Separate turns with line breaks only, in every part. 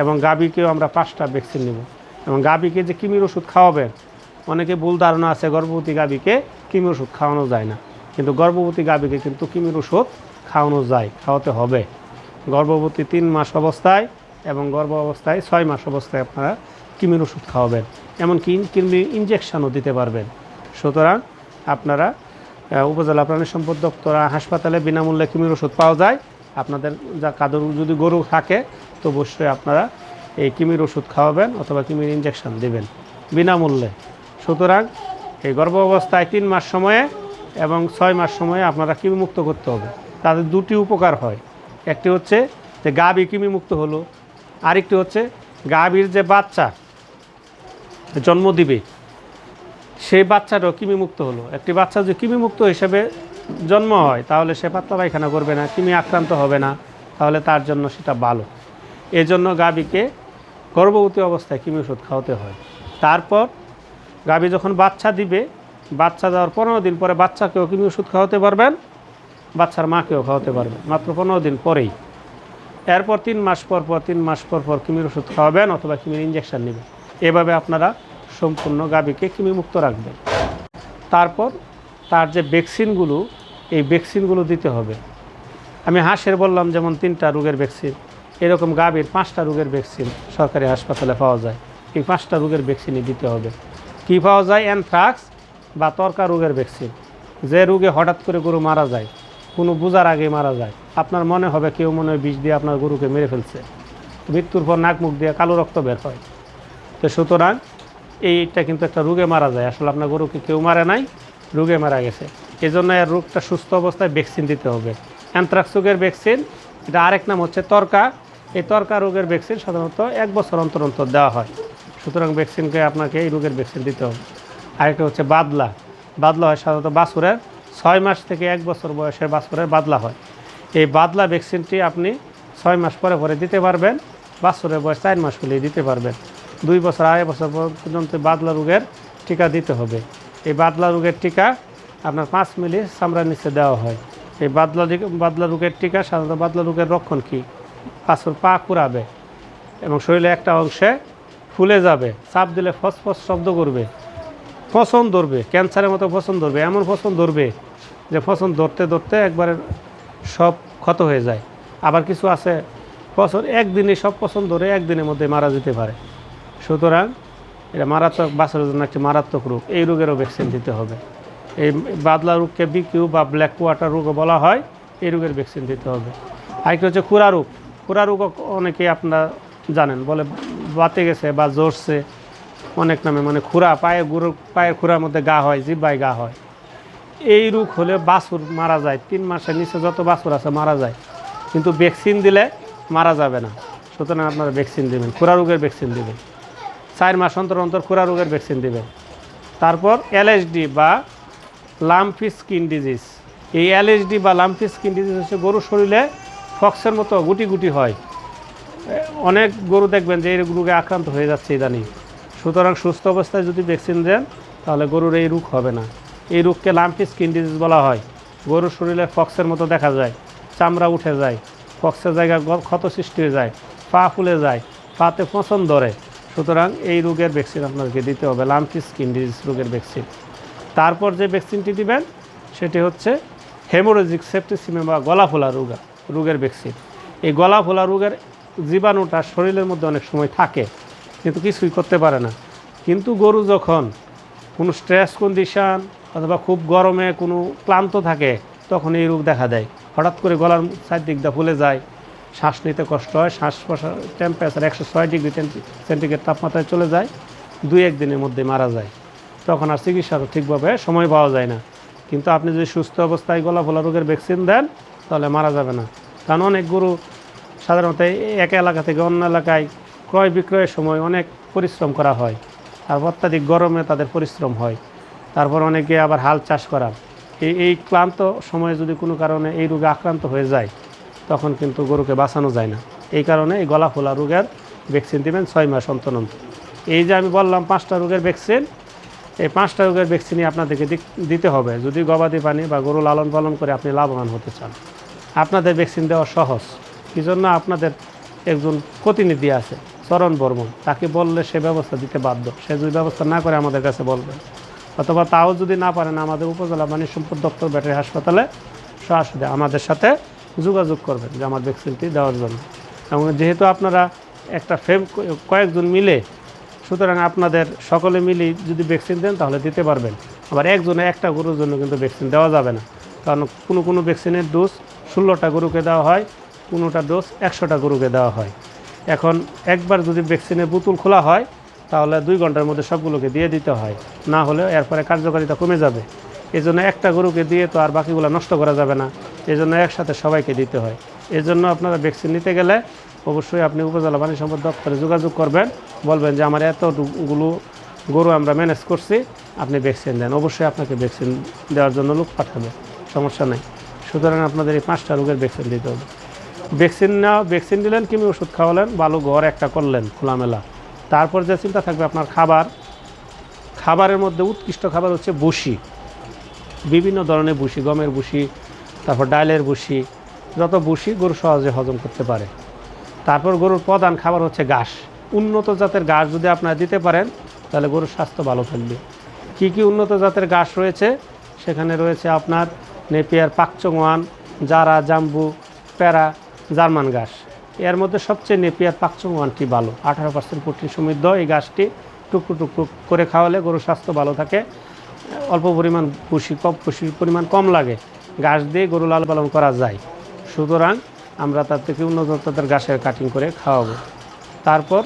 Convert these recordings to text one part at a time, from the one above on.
এবং গাভীকেও আমরা পাঁচটা ভ্যাকসিন নেব। এবং গাভীকে যে কিমির ওষুধ খাওয়াবেন অনেকে ভুল ধারণা আছে, গর্ভবতী গাভীকে কিমির ওষুধ খাওয়ানো যায় না। কিন্তু গর্ভবতী গাভীকে কিন্তু কিমির ওষুধ খাওয়ানো যায়, খাওয়াতে হবে। গর্ভবতী তিন মাস অবস্থায় এবং গর্ভ অবস্থায় ছয় মাস অবস্থায় আপনারা কিমির ওষুধ খাওয়াবেন। এমনকি কিমি ইঞ্জেকশনও দিতে পারবেন। সুতরাং আপনারা উপজেলা প্রাণী সম্পদ দপ্তর, হাসপাতালে বিনামূল্যে কিমির ওষুধ পাওয়া যায়। আপনাদের যা কাদর, যদি গরু থাকে, তো অবশ্যই আপনারা এই কিমির ওষুধ খাওয়াবেন অথবা কিমির ইঞ্জেকশন দেবেন। বিনামূল্যে। সুতরাং এই গর্ভ অবস্থায় তিন মাস সময়ে এবং ছয় মাস সময়ে আপনারা কৃমি মুক্ত করতে হবে। তাদের দুটি উপকার হয়। একটি হচ্ছে যে গাভী কৃমি মুক্ত হলো। আরেকটি হচ্ছে গাভীর যে বাচ্চা জন্ম দিবে, সেই বাচ্চাটাও কৃমি মুক্ত হলো। একটি বাচ্চা যে কৃমি মুক্ত হিসেবে জন্ম হয়, তাহলে সে পাতলা পায়খানা করবে না, কৃমি আক্রান্ত হবে না, তাহলে তার জন্য সেটা ভালো। এজন্য গাভীকে গর্ভবতী অবস্থায় কৃমি ওষুধ খাওয়াতে হয়। তারপর গাভী যখন বাচ্চা দিবে, বাচ্চা দেওয়ার পনেরো দিন পরে বাচ্চাকেও কৃমি ওষুধ খাওয়াতে পারবেন, বাচ্চার মাকেও খাওয়াতে পারবেন, মাত্র পনেরো দিন পরেই। এরপর তিন মাস পর পর, তিন মাস পর পর কৃমির ওষুধ খাওয়াবেন অথবা কৃমির ইঞ্জেকশন নেবেন। এভাবে আপনারা সম্পূর্ণ গাভীকে কৃমিমুক্ত রাখবেন। তারপর তার যে ভ্যাকসিনগুলো, এই ভ্যাকসিনগুলো দিতে হবে। আমি হাঁসের বললাম, যেমন তিনটা রোগের ভ্যাকসিন, এরকম গাভীর পাঁচটা রোগের ভ্যাকসিন সরকারি হাসপাতালে পাওয়া যায়। এই পাঁচটা রোগের ভ্যাকসিনই দিতে হবে। কী পাওয়া যায়? অ্যানথ্রাক্স বা তর্কা রোগের ভ্যাকসিন। যে রোগে হঠাৎ করে গরু মারা যায়, কোনো বোঝার আগে মারা যায়, আপনার মনে হবে কেউ মনে হয় বিষ দিয়ে আপনার গরুকে মেরে ফেলছে। মৃত্যুর পর নাক মুখ দিয়ে কালো রক্ত বের হয়। তো সুতরাং এইটা কিন্তু একটা রোগে মারা যায়। আসলে আপনার গরুকে কেউ মারে নাই রোগে মারা গেছে। এই জন্য এর রোগটা সুস্থ অবস্থায় ভ্যাকসিন দিতে হবে। অ্যান্থ্রাক্স রোগের ভ্যাকসিন এটা আরেক নাম হচ্ছে তর্কা। এই তর্কা রোগের ভ্যাকসিন সাধারণত এক বছর অন্তর অন্তর দেওয়া হয়। সুতরাং ভ্যাকসিনকে আপনাকে এই রোগের ভ্যাকসিন দিতে হবে। আরেকটা হচ্ছে বাদলা। বাদলা হয় সাধারণত বাছুরের। ছয় মাস থেকে এক বছর বয়সের বাছুরের বাদলা হয়। এই বাদলা ভ্যাকসিনটি আপনি ছয় মাস পরে পরে দিতে পারবেন। বাছুরের বয়স চার মাস হলেই দিতে পারবেন। দুই বছর আড়াই বছর পর্যন্ত বাদলা রোগের টিকা দিতে হবে। এই বাদলা রোগের টিকা আপনার পাঁচ মিলি চামড়ার নিচে দেওয়া হয়। এই বাদলা বাদলা রোগের টিকা সাধারণত বাদলা রোগের রক্ষণ কী? বাছুর পা কুড়াবে এবং শরীরে একটা অংশে ফুলে যাবে, চাপ দিলে ফসফস শব্দ করবে পছন্দ ধরবে, ক্যান্সারের মতো পছন্দ ধরবে, এমন পছন্দ ধরবে যে পছন্দ ধরতে ধরতে একবারে সব ক্ষত হয়ে যায়। আবার কিছু আছে ফসল একদিনে সব পছন্দ ধরে একদিনের মধ্যে মারা যেতে পারে। সুতরাং এটা মারাত্মক বাছরের জন্য একটি মারাত্মক রোগ। এই রোগেরও ভ্যাকসিন দিতে হবে। এই বাদলা রোগকে বিকিউ বা ব্ল্যাক কোয়াটার রোগও বলা হয়, এই রোগের ভ্যাকসিন দিতে হবে। আরেকটা হচ্ছে খুরা রোগ। খুরা রোগও অনেকেই আপনারা জানেন, বলে বাতে গেছে বা জ্বরছে, অনেক নামে মানে খুরা, পায়ে গুরু, পায়ের খুরার মধ্যে গা হয়, জিব্বায় গা হয়। এই রোগ হলে বাছুর মারা যায়, তিন মাসের নিচে যত বাছুর আছে মারা যায়। কিন্তু ভ্যাকসিন দিলে মারা যাবে না। সুতরাং আপনারা ভ্যাকসিন দেবেন, খুরা রোগের ভ্যাকসিন দেবেন। চার মাস অন্তর অন্তর খুরা রোগের ভ্যাকসিন দেবেন তারপর এলএসডি বা লাম্পি স্কিন ডিজিজ এই এলএসডি বা লাম্পি স্কিন ডিজিজ হচ্ছে গরুর শরীরে ফক্সের মতো গুটি গুটি হয়। অনেক গরু দেখবেন যে এই রোগে আক্রান্ত হয়ে যাচ্ছে ইদানিং। সুতরাং সুস্থ অবস্থায় যদি ভ্যাকসিন দেন, তাহলে গরুর এই রোগ হবে না। এই রোগকে লাম্পি স্কিন ডিজিজ বলা হয়। গরুর শরীরে ফক্সের মতো দেখা যায়। চামড়া উঠে যায়। ফক্সের জায়গায় গ- ক্ষত সৃষ্টি হয়ে যায়। পা ফুলে যায়। পাতে পচন ধরে। সুতরাং এই রোগের ভ্যাকসিন আপনাকে দিতে হবে লাম্পি স্কিন ডিজিজ রোগের ভ্যাকসিন তারপর যে ভ্যাকসিনটি দিবেন, সেটি হচ্ছে হেমোরেজিক সেপ্টিসিমে বা গলা ফোলা রোগ, রোগের ভ্যাকসিন এই গলা ফোলা রোগের জীবাণুটা শরীরের মধ্যে অনেক সময় থাকে, কিন্তু কিছুই করতে পারে না। কিন্তু গরু যখন কোনো স্ট্রেস কন্ডিশান অথবা খুব গরমে কোনো ক্লান্ত থাকে, তখন এই রোগ দেখা দেয়। হঠাৎ করে গলার চারদিকটা ফুলে যায় শ্বাস নিতে কষ্ট হয়, শ্বাস প্রশ্বাস টেম্পারেচার একশো ছয় ডিগ্রি সেন্টিগ্রেড তাপমাত্রায় চলে যায়, দুই এক দিনের মধ্যে মারা যায়। তখন আর চিকিৎসারও ঠিকভাবে সময় পাওয়া যায় না। কিন্তু আপনি যদি সুস্থ অবস্থায় গলা ফোলা রোগের ভ্যাকসিন দেন, তাহলে মারা যাবে না। কারণ অনেক গরু সাধারণত এক এলাকা থেকে অন্য এলাকায় ক্রয় বিক্রয়ের সময় অনেক পরিশ্রম করা হয়। আর অত্যাধিক গরমে তাদের পরিশ্রম হয়। তারপর অনেকে আবার হাল চাষ করা এই এই ক্লান্ত সময়ে যদি কোনো কারণে এই রোগে আক্রান্ত হয়ে যায় তখন কিন্তু গরুকে বাঁচানো যায় না। এই কারণে এই গলা ফোলা রোগের ভ্যাকসিন দেবেন ছয় মাস অন্তর এই যে আমি বললাম পাঁচটা রোগের ভ্যাকসিন এই পাঁচটা রোগের ভ্যাকসিনই আপনাদেরকে দিতে হবে। যদি গবাদি পানি বা গরু লালন পালন করে আপনি লাভবান হতে চান। আপনাদের ভ্যাকসিন দেওয়া সহজ। এই জন্য আপনাদের একজন প্রতিনিধি আছে, চরণ বর্মন। তাকে বললে সে ব্যবস্থা দিতে বাধ্য। সে যদি ব্যবস্থা না করে আমাদের কাছে বলবেন অথবা তাও যদি না পারেন আমাদের উপজেলা পানি সম্পদ দপ্তর ব্যাটারি হাসপাতালে সরাসরি আমাদের সাথে যোগাযোগ করবেন যে আমার ভ্যাকসিনটি দেওয়ার জন্য। এবং যেহেতু আপনারা একটা ফেম, কয়েকজন মিলে, সুতরাং আপনাদের সকলে মিলে যদি ভ্যাকসিন দেন তাহলে দিতে পারবেন। আবার একজনে একটা গরুর জন্য কিন্তু ভ্যাকসিন দেওয়া যাবে না। কারণ কোনো কোনো ভ্যাকসিনের ডোজ ষোলোটা গরুকে দেওয়া হয়, কোনোটা ডোজ একশোটা গরুকে দেওয়া হয়। এখন একবার যদি ভ্যাকসিনের বোতল খোলা হয়, তাহলে দুই ঘণ্টার মধ্যে সবগুলোকে দিয়ে দিতে হয়। না হলে এরপরে কার্যকারিতা কমে যাবে। এই জন্য একটা গরুকে দিয়ে তো আর বাকিগুলো নষ্ট করা যাবে না। এই জন্য একসাথে সবাইকে দিতে হয়। এই জন্য আপনারা ভ্যাকসিন নিতে গেলে অবশ্যই আপনি উপজেলা পানি সম্পদ দপ্তরে যোগাযোগ করবেন, বলবেন যে আমার এতগুলো গরু আমরা ম্যানেজ করছি, আপনি ভ্যাকসিন দেন। অবশ্যই আপনাকে ভ্যাকসিন দেওয়ার জন্য লোক পাঠাবে, সমস্যা নেই। সুতরাং আপনাদের এই পাঁচটা রোগের ভ্যাকসিন দিতে হবে। ভ্যাকসিন নেওয়া ভ্যাকসিন দিলেন, কিমি ওষুধ খাওয়ালেন, ভালো ঘর একটা করলেন, খোলামেলা। তারপর যে চিন্তা থাকবে আপনার খাবার, খাবারের মধ্যে উৎকৃষ্ট খাবার হচ্ছে বসি। বিভিন্ন ধরনের বুসি গমের বুসি তারপর ডালের বুসি যত বুসি গরু সহজে হজম করতে পারে। তারপর গরুর প্রধান খাবার হচ্ছে ঘাস। উন্নত জাতের ঘাস যদি আপনারা দিতে পারেন, তাহলে গরুর স্বাস্থ্য ভালো থাকবে। কি কি উন্নত জাতের ঘাস রয়েছে? সেখানে রয়েছে আপনার নেপিয়ার পাকচংওয়ান জারা, জাম্বু, প্যারা, জার্মান ঘাস। এর মধ্যে সবচেয়ে নেপিয়ার পাকচংওয়ানটি ভালো। আঠারো পার্সেন্ট প্রোটিন সমৃদ্ধ এই ঘাসটি টুকরো টুকরো করে খাওয়ালে গরুর স্বাস্থ্য ভালো থাকে। অল্প পরিমাণ পুষি কম পুষির পরিমাণ কম লাগে। ঘাস দিয়ে গরু লাল পালন করা যায়। সুতরাং আমরা তার থেকে উন্নত তাদের ঘাসের কাটিং করে খাওয়াবো। তারপর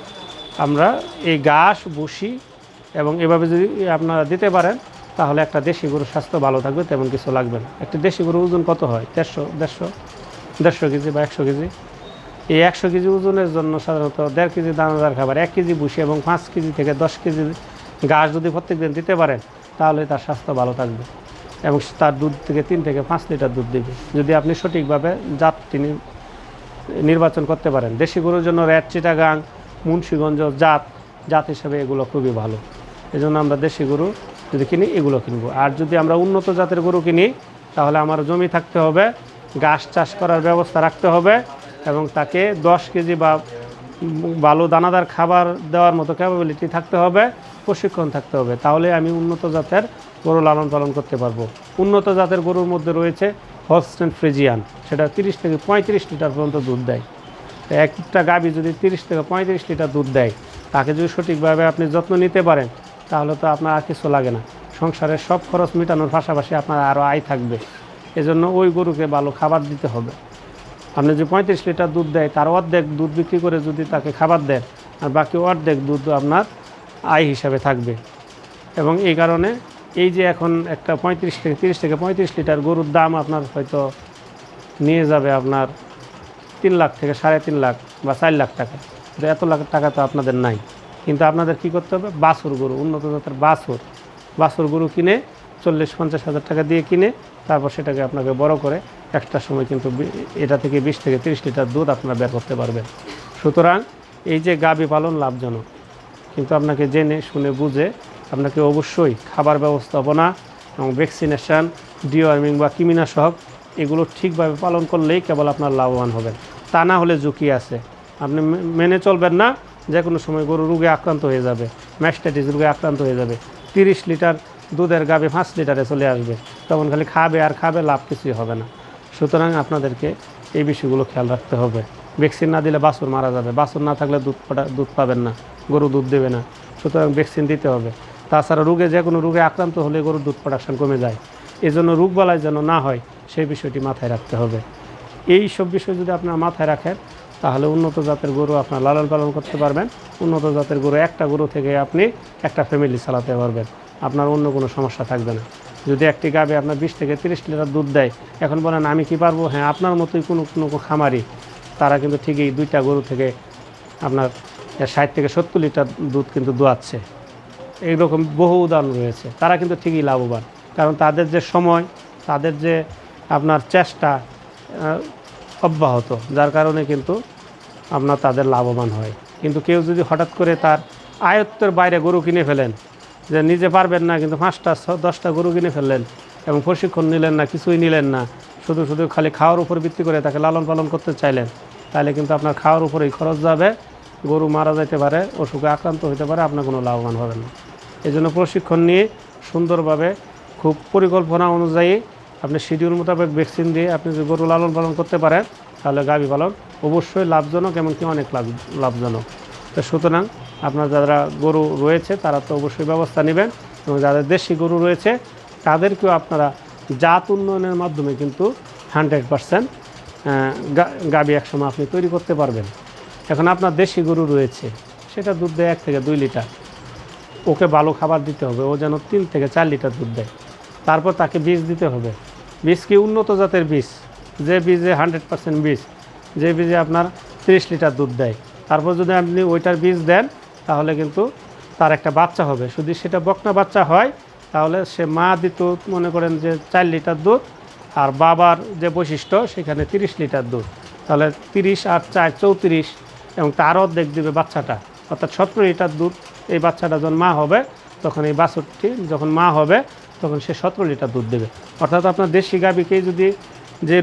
আমরা এই ঘাস বসি এবং এভাবে যদি আপনারা দিতে পারেন, তাহলে একটা দেশি গরুর স্বাস্থ্য ভালো থাকবে, তেমন কিছু লাগবে না। একটা দেশি গরুর ওজন কত হয়? দেড়শো দেড়শো দেড়শো কেজি বা একশো কেজি? এই একশো কেজি ওজনের জন্য সাধারণত দেড় কেজি দানাদার খাবার, এক কেজি ভুসি এবং পাঁচ কেজি থেকে দশ কেজি ঘাস যদি প্রত্যেক দিন দিতে পারেন তাহলে তার স্বাস্থ্য ভালো থাকবে এবং তার দুধ থেকে তিন থেকে পাঁচ লিটার দুধ দেবে। যদি আপনি সঠিকভাবে জাত তিনি নির্বাচন করতে পারেন। দেশি গরুর জন্য র্যাট চিটাগাং, মুন্সীগঞ্জ জাত জাত হিসেবে এগুলো খুবই ভালো। এই জন্য আমরা দেশি গরু যদি কিনি, এগুলো কিনবো। আর যদি আমরা উন্নত জাতের গরু কিনি, তাহলে আমার জমি থাকতে হবে, ঘাস চাষ করার ব্যবস্থা রাখতে হবে এবং তাকে দশ কেজি বা ভালো দানাদার খাবার দেওয়ার মতো ক্যাপাবিলিটি থাকতে হবে। প্রশিক্ষণ থাকতে হবে। তাহলে আমি উন্নত জাতের গরু লালন পালন করতে পারব। উন্নত জাতের গরুর মধ্যে রয়েছে হলস্টেন ফ্রিজিয়ান সেটা তিরিশ থেকে পঁয়ত্রিশ লিটার পর্যন্ত দুধ দেয়। তো একটা গাভী যদি তিরিশ থেকে পঁয়ত্রিশ লিটার দুধ দেয়, তাকে যদি সঠিকভাবে আপনি যত্ন নিতে পারেন, তাহলে তো আপনার আর কিছু লাগে না। সংসারের সব খরচ মেটানোর পাশাপাশি আপনার আরও আয় থাকবে। এজন্য ওই গরুকে ভালো খাবার দিতে হবে। আপনি যে পঁয়ত্রিশ লিটার দুধ দেয়, তার অর্ধেক দুধ বিক্রি করে যদি তাকে খাবার দেন, আর বাকি অর্ধেক দুধ আপনার আয় হিসাবে থাকবে। এবং এই কারণে এই যে এখন একটা পঁয়ত্রিশ থেকে তিরিশ থেকে পঁয়ত্রিশ লিটার গরুর দাম আপনার হয়তো নিয়ে যাবে আপনার তিন লাখ থেকে সাড়ে তিন লাখ বা চার লাখ টাকা। তো এত লাখ টাকা তো আপনাদের নাই। কিন্তু আপনাদের কি করতে হবে? বাছুর গরু, উন্নত জাতের বাছুর। বাছুর গরু কিনে চল্লিশ পঞ্চাশ হাজার টাকা দিয়ে কিনে তারপর সেটাকে আপনাকে বড় করে একটা সময় কিন্তু এটা থেকে বিশ থেকে তিরিশ লিটার দুধ আপনারা বের করতে পারবেন। সুতরাং এই যে গাভী পালন লাভজনক। কিন্তু আপনাকে জেনে, শুনে, বুঝে আপনাকে অবশ্যই খাবার ব্যবস্থাপনা এবং ভ্যাকসিনেশন ডিওয়ার্মিং বা কৃমিনাশক এগুলো ঠিকভাবে পালন করলেই কেবল আপনার লাভবান হবেন। তা না হলে ঝুঁকি আছে। আপনি মেনে চলবেন না যে কোনো সময় গরু রোগে আক্রান্ত হয়ে যাবে ম্যাস্টাইটিস রোগে আক্রান্ত হয়ে যাবে, তিরিশ লিটার দুধের গাবে পাঁচ লিটারে চলে আসবে, তখন খালি খাবে আর খাবে, লাভ কিছুই হবে না। সুতরাং আপনাদেরকে এই বিষয়গুলো খেয়াল রাখতে হবে। ভ্যাকসিন না দিলে বাছুর মারা যাবে। বাছুর না থাকলে দুধ পাটা- দুধ পাবেন না, গরু দুধ দেবে না। সুতরাং ভ্যাকসিন দিতে হবে। তাছাড়া রোগে যে কোনো রোগে আক্রান্ত হলে গরুর দুধ প্রোডাকশন কমে যায়। এই জন্য রোগ বালাই যেন না হয়, সেই বিষয়টি মাথায় রাখতে হবে। এই সব বিষয় যদি আপনারা মাথায় রাখেন, তাহলে উন্নত জাতের গরু আপনার লালন পালন করতে পারবেন। উন্নত জাতের গরু একটা গরু থেকে আপনি একটা ফ্যামিলি চালাতে পারবেন। আপনার অন্য কোনো সমস্যা থাকবে না। যদি একটি গাবে আপনার বিশ থেকে তিরিশ লিটার দুধ দেয়, এখন বলেন, আমি কি পারব? হ্যাঁ আপনার মতোই কোনো কোনো খামারি তারা কিন্তু ঠিকই দুইটা গরু থেকে আপনার ষাট থেকে সত্তর লিটার দুধ কিন্তু দোয়াচ্ছে। এইরকম বহু উদাহরণ রয়েছে। তারা কিন্তু ঠিকই লাভবান। কারণ তাদের যে সময়, তাদের যে আপনার চেষ্টা অব্যাহত, যার কারণে কিন্তু আপনার তাদের লাভবান হয়। কিন্তু কেউ যদি হঠাৎ করে তার আয়ত্তের বাইরে গরু কিনে ফেলেন, যে নিজে পারবেন না, কিন্তু পাঁচটা দশটা গরু কিনে ফেললেন এবং প্রশিক্ষণ নিলেন না, কিছুই নিলেন না, শুধু শুধু খালি খাওয়ার উপর ভিত্তি করে তাকে লালন পালন করতে চাইলেন তাহলে কিন্তু আপনার খাওয়ার উপরেই খরচ যাবে। গরু মারা যেতে পারে, অসুখে আক্রান্ত হতে পারে, আপনার কোনো লাভবান হবেন না। এই জন্য প্রশিক্ষণ নিয়ে সুন্দরভাবে, খুব পরিকল্পনা অনুযায়ী আপনি শিডিউল মোতাবেক ভ্যাকসিন দিয়ে আপনি যদি গরু লালন পালন করতে পারেন, তাহলে গাভী পালন অবশ্যই লাভজনক এমনকি অনেক লাভ, লাভজনক। তো সুতরাং আপনার যারা গরু রয়েছে, তারা তো অবশ্যই ব্যবস্থা নেবেন এবং যাদের দেশি গরু রয়েছে, তাদেরকেও আপনারা জাত উন্নয়নের মাধ্যমে কিন্তু হান্ড্রেড পারসেন্ট গাবি একসময় আপনি তৈরি করতে পারবেন। এখন আপনার দেশি গরু রয়েছে, সেটা দুধ দেয় এক থেকে দুই লিটার। ওকে ভালো খাবার দিতে হবে, ও যেন তিন থেকে চার লিটার দুধ দেয়। তারপর তাকে বীজ দিতে হবে। বীজ কি উন্নত জাতের বীজ? যে বীজে হান্ড্রেড পার্সেন্ট বীজ, যে বীজে আপনার তিরিশ লিটার দুধ দেয়। তারপর যদি আপনি ওইটার বীজ দেন, তাহলে কিন্তু তার একটা বাচ্চা হবে। যদি সেটা বকনা বাচ্চা হয়, তাহলে সে মা দিত, মনে করেন যে চার লিটার দুধ আর বাবার যে বৈশিষ্ট্য, সেখানে তিরিশ লিটার দুধ। তাহলে তিরিশ আর চার চৌত্রিশ এবং তার অর্ধেক দিবে বাচ্চাটা। অর্থাৎ সতেরো লিটার দুধ এই বাচ্চাটা যখন মা হবে, তখন এই বাছুরটি যখন মা হবে, তখন সে সতেরো লিটার দুধ দেবে। অর্থাৎ আপনার দেশি গাভীকে যদি যে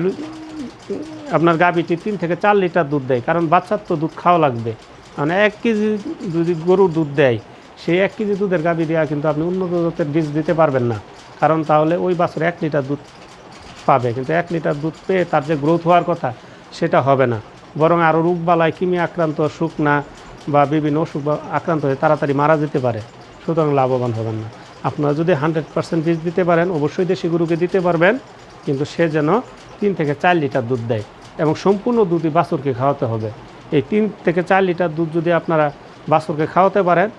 আপনার গাভীটি তিন থেকে চার লিটার দুধ দেয়, কারণ বাচ্চার তো দুধ খাওয়া লাগবে। মানে এক কেজি যদি গরুর দুধ দেয়, সেই এক কেজি দুধের গাভী দেওয়া কিন্তু আপনি উন্নত জাতের বীজ দিতে পারবেন না। কারণ তাহলে ওই বাছুর এক লিটার দুধ পাবে, কিন্তু এক লিটার দুধ পেয়ে তার যে গ্রোথ হওয়ার কথা, সেটা হবে না। বরং আরও রোগবালায় কিমি আক্রান্ত, শুকনা বা বিভিন্ন অসুখ বা আক্রান্ত হয়ে তাড়াতাড়ি মারা যেতে পারে, সুতরাং লাভবান হবেন না। আপনারা যদি হান্ড্রেড পার্সেন্ট বীজ দিতে পারেন, অবশ্যই দেশি গরুকে দিতে পারবেন, কিন্তু সে যেন তিন থেকে চার লিটার দুধ দেয় এবং সম্পূর্ণ দুধই বাছুরকে খাওয়াতে হবে। এই তিন থেকে চার লিটার দুধ যদি আপনারা বাছুরকে খাওয়াতে পারেন,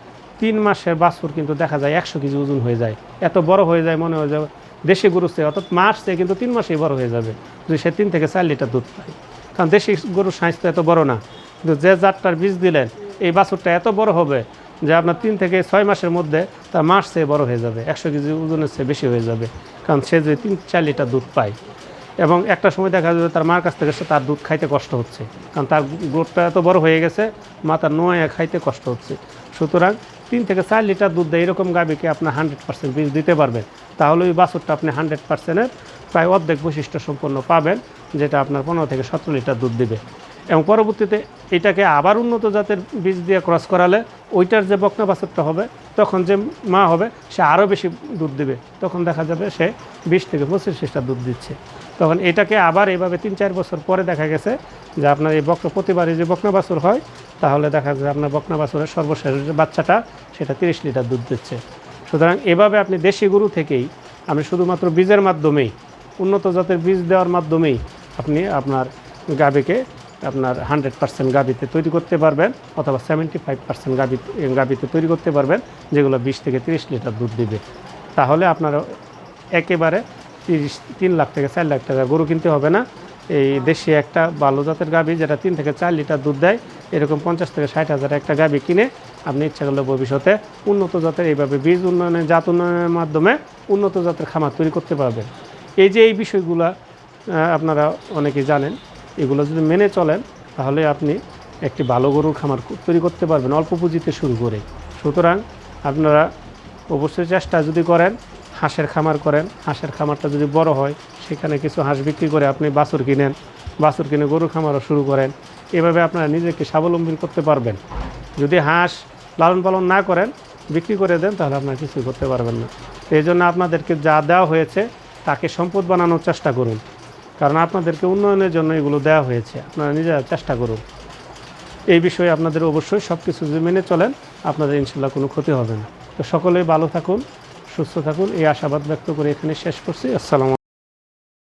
তিন মাসের বাছুর কিন্তু দেখা যায় একশো কেজি ওজন হয়ে যায়। এত বড় হয়ে যায় মনে হয়ে যাবে দেশি গরু চেয়ে, অর্থাৎ মাস চেয়ে কিন্তু তিন মাসেই বড় হয়ে যাবে, যদি সে তিন থেকে চার লিটার দুধ পায়। কারণ দেশি গরুর সাইজ তো এত বড় না, কিন্তু যে জাতটার বীজ দিলেন, এই বাছুরটা এত বড় হবে যে আপনার তিন থেকে ছয় মাসের মধ্যে তার মাস চেয়ে বড় হয়ে যাবে, একশো কেজি ওজনের চেয়ে বেশি হয়ে যাবে, কারণ সে যদি তিন, চার লিটার দুধ পায়। এবং একটা সময় দেখা যাবে তার মার কাছ থেকে সে তার দুধ খাইতে কষ্ট হচ্ছে, কারণ তার গ্রোথটা এত বড় হয়ে গেছে মা তার নোয়া খাইতে কষ্ট হচ্ছে। সুতরাং তিন থেকে চার লিটার দুধ দেয় এরকম গাভীকে আপনার হান্ড্রেড পার্সেন্ট বীজ দিতে পারবেন। তাহলে ওই বাছুরটা আপনি হান্ড্রেড পার্সেন্টের প্রায় অর্ধেক বৈশিষ্ট্য সম্পন্ন পাবেন, যেটা আপনার পনেরো থেকে সতেরো লিটার দুধ দিবে। এবং পরবর্তীতে এটাকে আবার উন্নত জাতের বীজ দিয়ে ক্রস করালে ওইটার যে বকনা বাছুরটা হবে, তখন যে মা হবে, সে আরও বেশি দুধ দিবে। তখন দেখা যাবে সে বিশ থেকে পঁচিশ লিটার দুধ দিচ্ছে। তখন এটাকে আবার এভাবে তিন চার বছর পরে দেখা গেছে যে আপনার এই বকনা, প্রতিবারই যে বকনা বাছুর হয় তাহলে দেখা যায় আপনার বকনা বাছুরের সর্বশেষ যে বাচ্চাটা, সেটা তিরিশ লিটার দুধ দিচ্ছে। সুতরাং এভাবে আপনি দেশি গরু থেকেই আপনি শুধুমাত্র বীজের মাধ্যমেই, উন্নত জাতের বীজ দেওয়ার মাধ্যমেই আপনি আপনার গাভীকে আপনার হান্ড্রেড পার্সেন্ট গাভীতে তৈরি করতে পারবেন, অথবা সেভেন্টি ফাইভ পার্সেন্ট গাভী, গাভীতে তৈরি করতে পারবেন, যেগুলো বিশ থেকে তিরিশ লিটার দুধ দিবে। তাহলে আপনার একেবারে তিরিশ, তিন লাখ থেকে চার লাখ টাকা গরু কিনতে হবে না। এই দেশি একটা ভালো জাতের গাভী, যেটা তিন থেকে চার লিটার দুধ দেয় এরকম পঞ্চাশ থেকে ষাট হাজার একটা গাভী কিনে আপনি ইচ্ছা করলে ভবিষ্যতে উন্নত জাতের এইভাবে বীজ উন্নয়নের জাত উন্নয়নের মাধ্যমে উন্নত জাতের খামার তৈরি করতে পারবেন। এই যে এই বিষয়গুলা আপনারা অনেকে জানেন, এগুলো যদি মেনে চলেন, তাহলে আপনি একটি ভালো গরুর খামার তৈরি করতে পারবেন অল্প পুঁজিতে শুরু করে। সুতরাং আপনারা অবশ্যই চেষ্টা যদি করেন, হাঁসের খামার করেন, হাঁসের খামারটা যদি বড় হয়, সেখানে কিছু হাঁস বিক্রি করে আপনি বাছুর কিনেন, বাছুর কিনে গরুর খামারও শুরু করেন। এভাবে আপনারা নিজেকে স্বাবলম্বী করতে পারবেন। যদি হাঁস লালন পালন না করেন, বিক্রি করে দেন, তাহলে আপনারা কিছুই করতে পারবেন না। এই জন্য আপনাদেরকে যা দেওয়া হয়েছে, তাকে সম্পদ বানানোর চেষ্টা করুন। কারণ আপনাদেরকে উন্নয়নের জন্য এগুলো দেওয়া হয়েছে। আপনারা নিজেরা চেষ্টা করুন। এই বিষয়ে আপনাদের অবশ্যই সব কিছু যদি মেনে চলেন, আপনাদের ইনশাল্লাহ কোনো ক্ষতি হবে না। তো সকলেই ভালো থাকুন, সুস্থ থাকুন। এই আশাবাদ ব্যক্ত করে এখানে শেষ করছি। আসসালামু